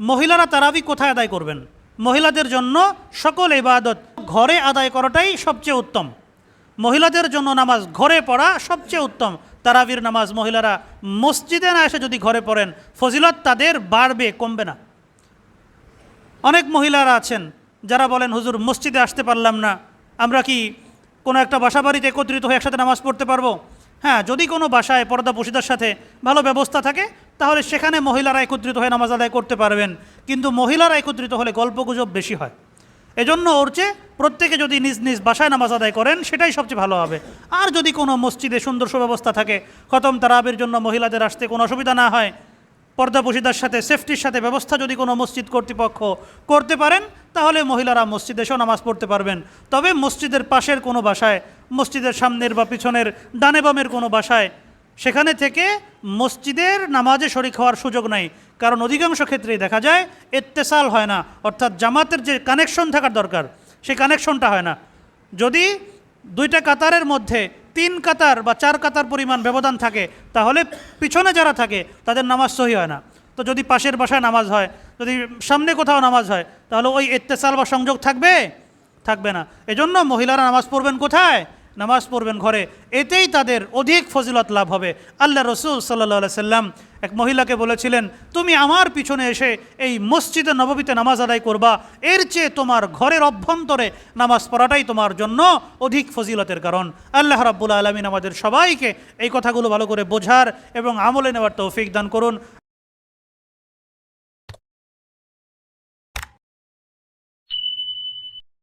মহিলারা তারাবি কোথায় আদায় করবেন? মহিলাদের জন্য সকল ইবাদত ঘরে আদায় করাটাই সবচেয়ে উত্তম। মহিলাদের জন্য নামাজ ঘরে পড়া সবচেয়ে উত্তম। তারাবির নামাজ মহিলারা মসজিদে না এসে যদি ঘরে পড়েন, ফজিলত তাদের বাড়বে, কমবে না। অনেক মহিলারা আছেন, যারা বলেন, হুজুর, মসজিদে আসতে পারলাম না। আমরা কি কোনো একটা বাসা বাড়িতে একত্রিত হয়ে একসাথে নামাজ পড়তে পারব? হ্যাঁ যদি কোনো বাসায় পর্দা পশিদার সাথে ভালো ব্যবস্থা থাকে তাহলে সেখানে মহিলারা একত্রিত হয়ে নামাজ আদায় করতে পারবেন। কিন্তু মহিলারা একত্রিত হলে গল্পগুজব বেশি হয়। এজন্য ওর চেয়ে প্রত্যেকে যদি নিজ নিজ বাসায় নামাজ আদায় করেন, সেটাই সবচেয়ে ভালো হবে। আর যদি কোনো মসজিদে সুন্দর সুব্যবস্থা থাকে, খতম তারাবের জন্য মহিলাদের আসতে কোনো অসুবিধা না হয়। পর্দা পশিদার সাথে, সেফটির সাথে ব্যবস্থা যদি কোনো মসজিদ কর্তৃপক্ষ করতে পারেন, তাহলে মহিলারা মসজিদে এসেও নামাজ পড়তে পারবেন। তবে মসজিদের পাশের কোনো বাসায়, মসজিদের সামনের বা পিছনের ডানে বামের কোনো বাসায়, সেখানে থেকে মসজিদের নামাজে শরিক হওয়ার সুযোগ নাই। কারণ অধিকাংশ ক্ষেত্রেই দেখা যায়, এত্তেসাল হয় না। অর্থাৎ জামাতের যে কানেকশন থাকার দরকার, সেই কানেকশনটা হয় না। যদি দুইটা কাতারের মধ্যে তিন কাতার বা চার কাতার পরিমাণ ব্যবধান থাকে, তাহলে পিছনে যারা থাকে, তাদের নামাজ সহি হয় না। তো যদি পাশের বাসায় নামাজ হয়, যদি সামনে কোথাও নামাজ হয়, তাহলে ওই এত্তেসাল বা সংযোগ থাকবে? থাকবে না। এজন্য মহিলারা নামাজ পড়বেন কোথায়? নামাজ পড়বেন ঘরে, এতেই তাদের অধিক ফজিলত লাভ হবে। আল্লাহ রসুল সাল্লা সাল্লাম এক মহিলাকে বলেছিলেন, তুমি আমার পিছনে এসে এই মসজিদে নববীতে নামাজ আদায় করবা, এর চেয়ে তোমার ঘরের অভ্যন্তরে নামাজ পড়াটাই তোমার জন্য অধিক ফজিলতের কারণ। আল্লাহ রাব্বুল আলমিন আমাদের সবাইকে এই কথাগুলো ভালো করে বোঝার এবং আমলে নেওয়ার তৌফিক দান করুন।